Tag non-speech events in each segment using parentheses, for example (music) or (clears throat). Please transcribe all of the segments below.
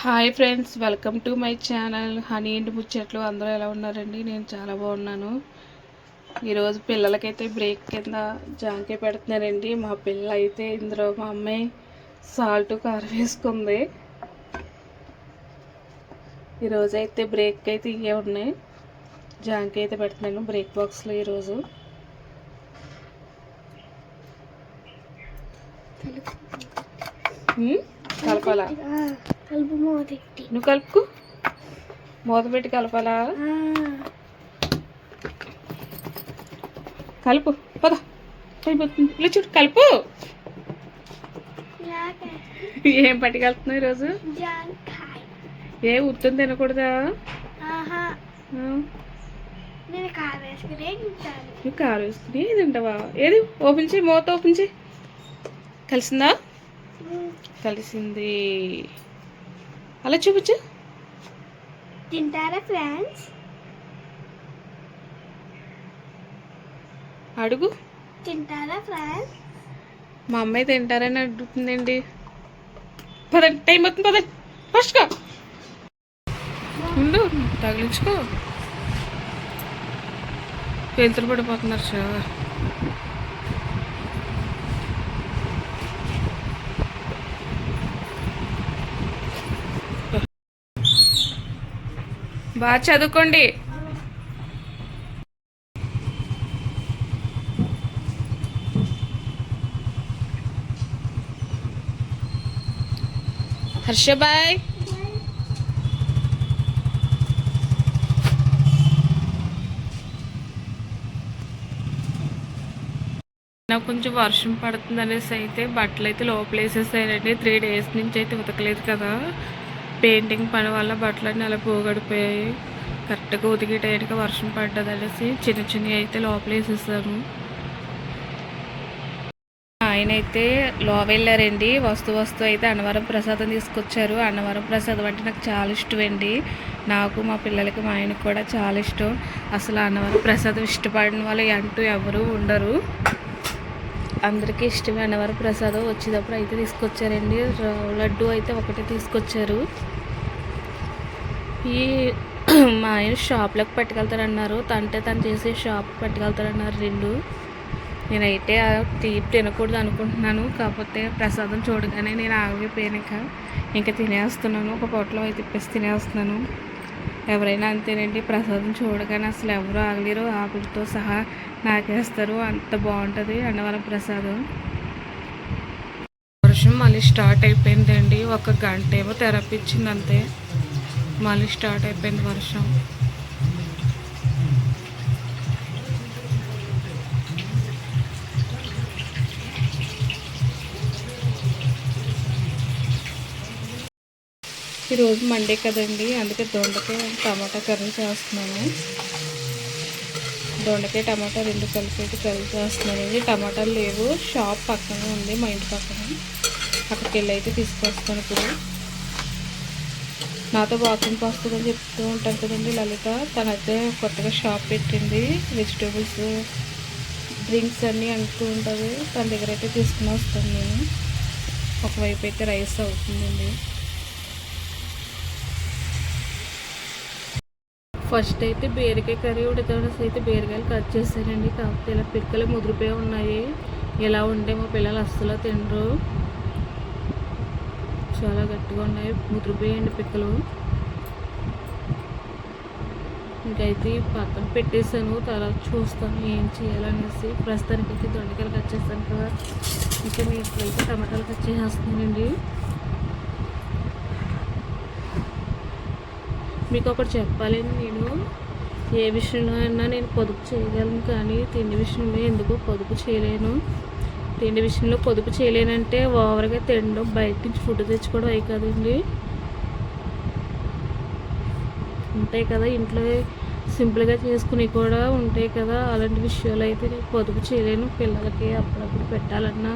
Hi friends welcome to my channel. Honey ఇంటి ముచ్చట్లు అందరూ ఎలా ఉన్నారండి? నేను చాలా బాగున్నాను. ఈరోజు పిల్లలకైతే బ్రేక్ కింద జాంకాయ పెడుతున్నారండి. మా పిల్ల అయితే ఇందులో మా అమ్మాయి సాల్ట్ కారం వేసుకుంది. ఈరోజు అయితే బ్రేక్ అయితే ఇవే ఉన్నాయి. జాంకాయ అయితే పెడుతున్నాను బ్రేక్ బాక్స్లో ఈరోజు. కలపాలా? కలుపు మూతెట్టి నువ్వు కలుపుకు? మూత పెట్టి కలపాలా? కలుపు. పద. ఇలా చూడు కలుపు. ఏం పట్టి కలుపుతున్నావు ఈరోజు ఏ ఉత్తుంది తినకూడదా? నువ్వు కారు వేసుకుని తింటావా? ఏది? ఓపెన్ చేయి మూత ఓపెన్ చేయి. కలిసిందా? కలిసింది. అలా చూపించు. తింటారా ఫ్రెండ్స్? అడుగు. తింటారా ఫ్రెండ్స్? మా అమ్మాయి తింటారని అడుగుతుందండి. పదండి టైం అవుతుంది పదండి. ఫస్ట్గా ఉండు తగిలించుకో. పెంతులు పడిపోతున్నారు చాలా బాగా చదువుకోండి. హర్ష బాయ్. నాకు కొంచెం వర్షం పడుతుంది అనేసి అయితే బట్టలు అయితే లోపలేసేసానండి. త్రీ డేస్ నుంచి అయితే ఉతకలేదు కదా. పెయింటింగ్ పని వల్ల బట్టలన్నీ అలా పోగడిపోయాయి. కరెక్ట్గా ఉతికే టైంకి వర్షం పడ్డది అనేసి చిన్న చిన్నవి అయితే లోపలేసేసాము. ఆయన అయితే లో వెళ్ళారండి వస్తు వస్తు అయితే అన్నవరం ప్రసాదం తీసుకొచ్చారు. అన్నవరం ప్రసాదం అంటే నాకు చాలా ఇష్టం అండి నాకు మా పిల్లలకి మా ఆయనకు కూడా చాలా ఇష్టం. అసలు అన్నవరం ప్రసాదం ఇష్టపడిన వాళ్ళు అంటూ ఎవరు ఉండరు. అందరికీ ఇష్టమైన వారు ప్రసాదం వచ్చేటప్పుడు అయితే తీసుకొచ్చారండి. ర- లడ్డు అయితే ఒకటి తీసుకొచ్చారు. ఈ (clears throat) మా ఆయన షాప్లోకి పట్టుకెళ్తారన్నారు. తంటే తను చేసే షాప్ పట్టుకెళ్తారన్నారు రెండు. నేనైతే ఆ తీపి తినకూడదు అనుకుంటున్నాను. కాకపోతే ప్రసాదం చూడగానే నేను ఆగిపోయాక ఇంకా తినేస్తున్నాను. ఒక పొట్టలో అయితే తిప్పేసి తినేస్తున్నాను. ఎవరైనా అంతేనండి ప్రసాదం చూడగానే అసలు ఎవరు ఆగలేరు. ఆకులతో సహా నాకేస్తారు అంత బాగుంటుంది. అన్నవరం ప్రసాదం. వర్షం మళ్ళీ స్టార్ట్ అయిపోయిందండి. ఒక గంట ఏమో తెరపించింది అంతే మళ్ళీ స్టార్ట్ అయిపోయింది వర్షం. ఈరోజు మండే కదండి. అందుకే దొండకాయ టమాటా కర్రీ చేస్తున్నాను. దొండకాయ టమాటా రెండు కలిపి అయితే కర్రీ చేస్తున్నానండి టమాటాలు లేవు. షాప్ పక్కన ఉంది మా ఇంటి పక్కన. అక్కడికి వెళ్ళి అయితే తీసుకొస్తాను ఇప్పుడు. నాతో వాకింగ్ వస్తుందని చెప్తూ ఉంటాను కదండి లలిత. తనైతే కొత్తగా షాప్ పెట్టింది. వెజిటేబుల్స్ డ్రింక్స్ అన్నీ అంటూ ఉంటుంది. తన దగ్గర అయితే తీసుకుని వస్తాను నేను. ఒకవైపు అయితే రైస్ అవుతుందండి. ఫస్ట్ అయితే బీరకాయ కర్రీ ఉడకనేసి అయితే బీరకాయలు కట్ చేశానండి. కాకపోతే ఇలా పిక్కలు ముదిరిపోయి ఉన్నాయి. ఎలా ఉంటే మా పిల్లలు అస్సలు తినరు. చాలా గట్టిగా ఉన్నాయి. ముదిరిపోయండి పిక్కలు. ఇంకైతే పక్కన పెట్టేశాను. తర్వాత చూస్తాను ఏం చేయాలనేసి. ప్రస్తుతానికి అయితే దొండకాయలు కట్ చేస్తాను కదా. ఇంకా మీ ఇప్పుడైతే టమాటాలు కట్ చేసేస్తున్నానండి. మీకు ఒకటి చెప్పాలి నేను. ఏ విషయంలో అయినా నేను పొదుపు చేయగలను కానీ తిండి విషయంలో ఎందుకు పొదుపు చేయలేను? తిండి విషయంలో పొదుపు చేయలేనంటే ఓవర్గా తినడం బయట నుంచి ఫుడ్ తెచ్చుకోవడం అయి కదండి. ఉంటాయి కదా ఇంట్లో సింపుల్గా చేసుకుని కూడా ఉంటాయి కదా. అలాంటి విషయాలు అయితే నేను పొదుపు చేయలేను. పిల్లలకి అప్పుడప్పుడు పెట్టాలన్నా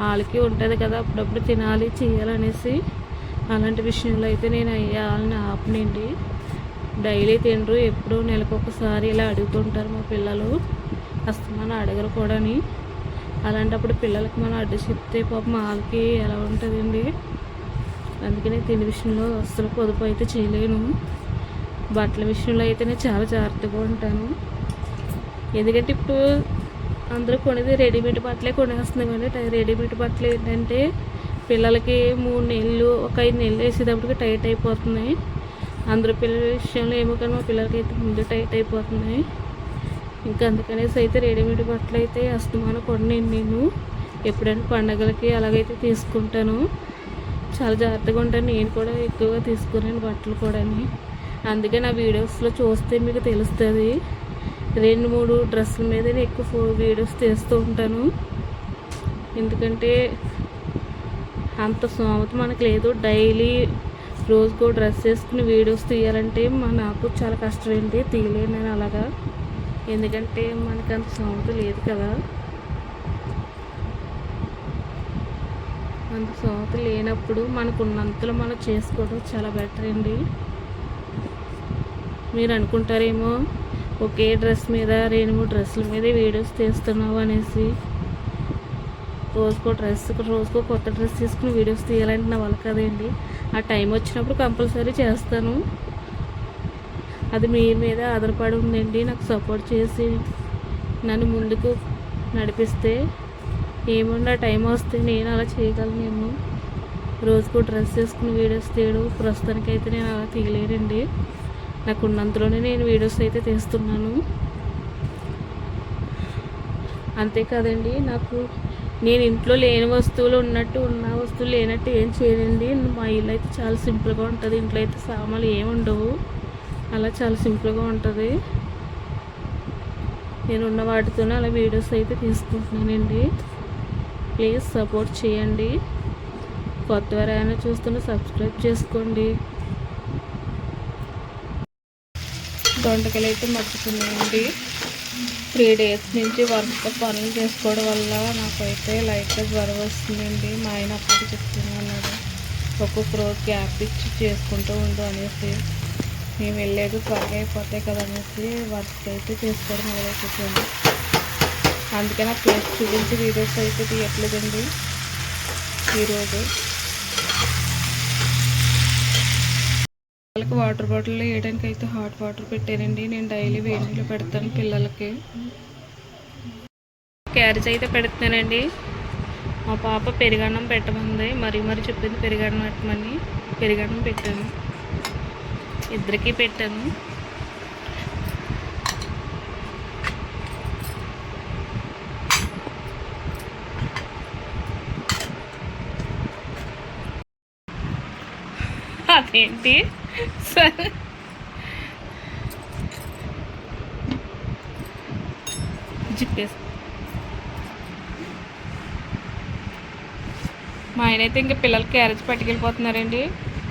వాళ్ళకి ఉంటుంది కదా అప్పుడప్పుడు తినాలి చేయాలనేసి. అలాంటి విషయంలో అయితే నేను అయ్యాలని ఆపనండి. డైలీ తినరు ఎప్పుడూ నెలకు ఒకసారి ఇలా అడుగుతుంటారు మా పిల్లలు. అసలు మనం అడగరు కూడాని. అలాంటప్పుడు పిల్లలకి మనం అడ్డు చెప్తే పాపం వాళ్ళకి ఎలా ఉంటుందండి? అందుకనే తిండి విషయంలో అస్సలు పొదుపు అయితే చేయలేను. బట్టల విషయంలో అయితే నేను చాలా జాగ్రత్తగా ఉంటాను. ఎందుకంటే ఇప్పుడు అందరూ కొనేది రెడీమేడ్ బట్టలే కొనేస్తున్నాం కానీ రెడీమేడ్ బట్టలు ఏంటంటే పిల్లలకి మూడు నెలలు ఒక ఐదు నెలలు వేసేటప్పటికి టైట్ అయిపోతున్నాయి. అందరూ పిల్లల విషయంలో ఏమో కానీ మా పిల్లలకి అయితే ముందు టైట్ అయిపోతున్నాయి. ఇంకా అందుకనేసి అయితే రెడీమేడ్ బట్టలు అయితే అస్తమానం కొన్నాను నేను ఎప్పుడైనా పండగలకి అలాగైతే తీసుకుంటాను. చాలా జాగ్రత్తగా ఉంటాను. నేను కూడా ఎక్కువగా తీసుకున్నాను బట్టలు కూడా అందుకే నా వీడియోస్లో చూస్తే మీకు తెలుస్తుంది. రెండు మూడు డ్రెస్సుల మీద నేను ఎక్కువ ఫో వీడియోస్ తీస్తూ ఉంటాను. ఎందుకంటే అంత సోమత మనకు లేదు. డైలీ రోజుకో డ్రెస్ వేసుకుని వీడియోస్ తీయాలంటే మా నాకు చాలా కష్టం తీయలేను నేను అలాగా. ఎందుకంటే మనకి అంత సోమత లేదు కదా. అంత సోమత లేనప్పుడు మనకు ఉన్నంతలో మనం చేసుకోవడం చాలా బెటర్ అండి. మీరు అనుకుంటారేమో ఒకే డ్రెస్ మీద రెండు మూడు డ్రెస్సుల మీద వీడియోస్ తీస్తున్నావు అనేసి. రోజుకో డ్రెస్ రోజుకో కొత్త డ్రెస్ తీసుకుని వీడియోస్ తీయాలంటే నా వల్ల కదండి ఆ టైం వచ్చినప్పుడు కంపల్సరీ చేస్తాను. అది మీ మీద ఆధారపడి ఉందండి. నాకు సపోర్ట్ చేసి నన్ను ముందుకు నడిపిస్తే ఏముండి ఆ టైం వస్తే నేను అలా చేయగలనేమో రోజుకో డ్రెస్ వేసుకుని వీడియోస్ తీయడం ప్రస్తుతానికైతే నేను అలా తీయలేనండి. నాకు ఉన్నంతలోనే నేను వీడియోస్ అయితే తీస్తున్నాను. అంతేకాదండి నాకు నేను ఇంట్లో లేని వస్తువులు ఉన్నట్టు ఉన్న వస్తువులు లేనట్టు ఏం చేయనండి. మా ఇల్లు అయితే చాలా సింపుల్గా ఉంటుంది. ఇంట్లో అయితే సామాన్లు ఏమి ఉండవు. అలా చాలా సింపుల్గా ఉంటుంది. నేను ఉన్న వాటితోనే అలా వీడియోస్ అయితే తీసుకుంటున్నానండి. ప్లీజ్ సపోర్ట్ చేయండి. కొత్త వారైనా చూస్తున్న సబ్స్క్రైబ్ చేసుకోండి. దొండకాయలు అయితే మర్చిపోయానండి. త్రీ డేస్ నుంచి వర్క్ పనులు చేసుకోవడం వల్ల నాకైతే లైట్గా జ్వరం వస్తుందండి. మా ఆయన అప్పటికి చెప్తూనే ఉన్నాడు. ఒక్కొక్క రోజు గ్యాప్ ఇచ్చి చేసుకుంటూ ఉండు అనేసి. మేము వెళ్ళేది త్వరగా అయిపోతాయి కదా వర్క్ అయితే చేసుకోవడం మొదలైపోతుంది అందుకే నా ఫేస్ చూపించి వీడియోస్ అయితే తీయట్లేదండి. ఈరోజు పిల్లలకి వాటర్ బాటిల్ వేయడానికి అయితే హాట్ వాటర్ పెట్టానండి. నేను డైలీ వేడి నీళ్ళు పెడతాను పిల్లలకి. క్యారేజ్ అయితే పెడుతున్నానండి. మా పాప పెరుగన్నం పెట్టమంది. మరీ మరీ చెప్పింది పెరుగన్నం పెట్టమని. పెరుగన్నం పెట్టాను. ఇద్దరికీ పెట్టాను. అదేంటి? సరే. జిప్పేసి. మా ఆయన అయితే ఇంకా పిల్లలు క్యారేజ్ పట్టుకెళ్ళిపోతున్నారండి.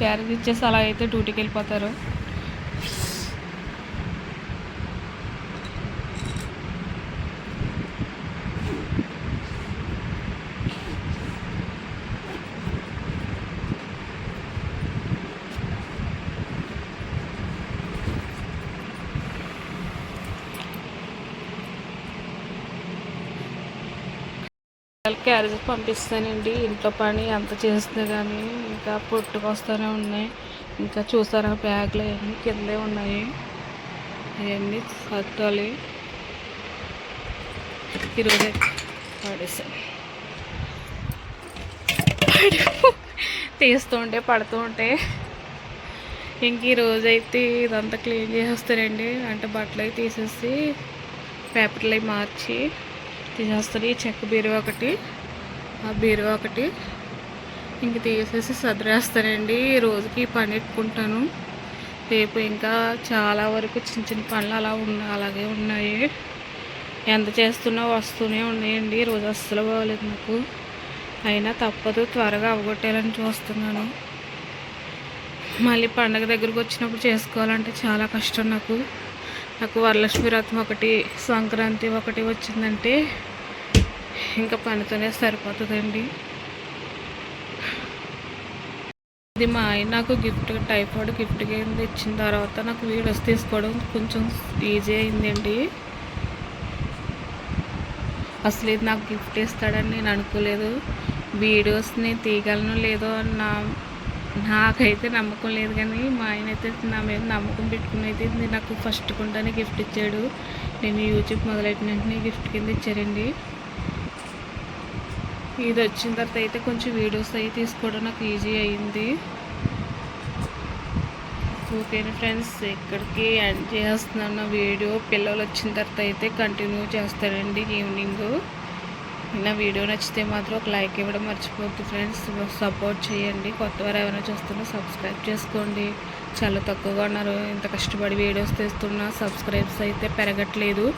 క్యారేజ్ ఇచ్చేసి అలా అయితే డ్యూటీకి వెళ్ళిపోతారు. పిల్లలకి క్యారేజ్ పంపిస్తానండి. ఇంట్లో పని అంత చేస్తే కానీ ఇంకా పుట్టుకొస్తూనే ఉన్నాయి. ఇంకా చూసారా బ్యాగ్లు అవన్నీ కిందే ఉన్నాయి. అవన్నీ కట్టాలి. ఈరోజే పడేసాను తీస్తూ ఉంటే పడుతూ ఉంటే. ఇంక ఈరోజు అయితే ఇదంతా క్లీన్ చేసేస్తారండి అంటే బట్టలు అవి తీసేసి పేపర్లు అవి మార్చి తీసేస్తారు ఈ చెక్క బీరువా ఒకటి ఆ బీరువా ఒకటి. ఇంక తీసేసి సదిరేస్తానండి. ఈ రోజుకి పని ఎట్టుకుంటాను. రేపు ఇంకా చాలా వరకు చిన్న చిన్న పనులు అలా ఉన్న అలాగే ఉన్నాయి. ఎంత చేస్తున్నా వస్తూనే ఉన్నాయండి. ఈ రోజు అస్సలు బాగోలేదు నాకు. అయినా తప్పదు త్వరగా అవగొట్టేయాలని చూస్తున్నాను. మళ్ళీ పండగ దగ్గరకు వచ్చినప్పుడు చేసుకోవాలంటే చాలా కష్టం నాకు. నాకు వరలక్ష్మి వ్రతం ఒకటి సంక్రాంతి ఒకటి వచ్చిందంటే ఇంకా పనితోనే సరిపోతుందండి. ఇది మా ఆయన నాకు గిఫ్ట్ టైఫాయిడ్ గిఫ్ట్ కింద ఇచ్చిన తర్వాత నాకు వీడియోస్ తీసుకోవడం కొంచెం ఈజీ అయిందండి. అసలు ఇది నాకు గిఫ్ట్ ఇస్తాడని నేను అనుకోలేదు. వీడియోస్ని తీయగలను లేదో అన్న నాకైతే నమ్మకం లేదు కానీ మా ఆయన అయితే నా మీద నమ్మకం పెట్టుకుని అయితే ఇది నాకు ఫస్ట్ కొంటానే గిఫ్ట్ ఇచ్చాడు. నేను యూట్యూబ్ మొదలెట్టిన వెంటనే గిఫ్ట్ కింద ఇచ్చారండి. ఇది వచ్చిన తర్వాత అయితే కొంచెం వీడియోస్ అవి తీసుకోవడం నాకు ఈజీ అయింది. ఓకేనా ఫ్రెండ్స్ ఇక్కడికి ఎండ్ చేస్తున్నాను నా వీడియో. పిల్లలు వచ్చిన తర్వాత అయితే కంటిన్యూ చేస్తారండి ఈవినింగ్ నా వీడియో నచ్చితే మాత్రం ఒక లైక్ ఇవ్వడం మర్చిపోద్దు ఫ్రెండ్స్. సపోర్ట్ చేయండి. కొత్త వారు ఎవరైనా చూస్తున్నా సబ్స్క్రైబ్ చేసుకోండి. చాలా తక్కువగా ఉన్నారు. ఇంత కష్టపడి వీడియోస్ తెస్తున్నా సబ్స్క్రైబ్స్ అయితే పెరగట్లేదు.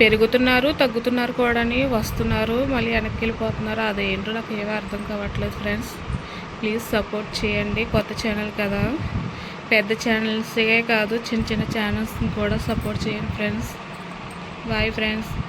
పెరుగుతున్నారు తగ్గుతున్నారు కూడా వస్తున్నారు. మళ్ళీ వెనక్కి వెళ్ళిపోతున్నారు. అదేంటో నాకు ఏమీ అర్థం కావట్లేదు ఫ్రెండ్స్. ప్లీజ్ సపోర్ట్ చేయండి. కొత్త ఛానల్ కదా. పెద్ద ఛానల్సే కాదు చిన్న చిన్న ఛానల్స్ని కూడా సపోర్ట్ చేయండి ఫ్రెండ్స్. Bye friends.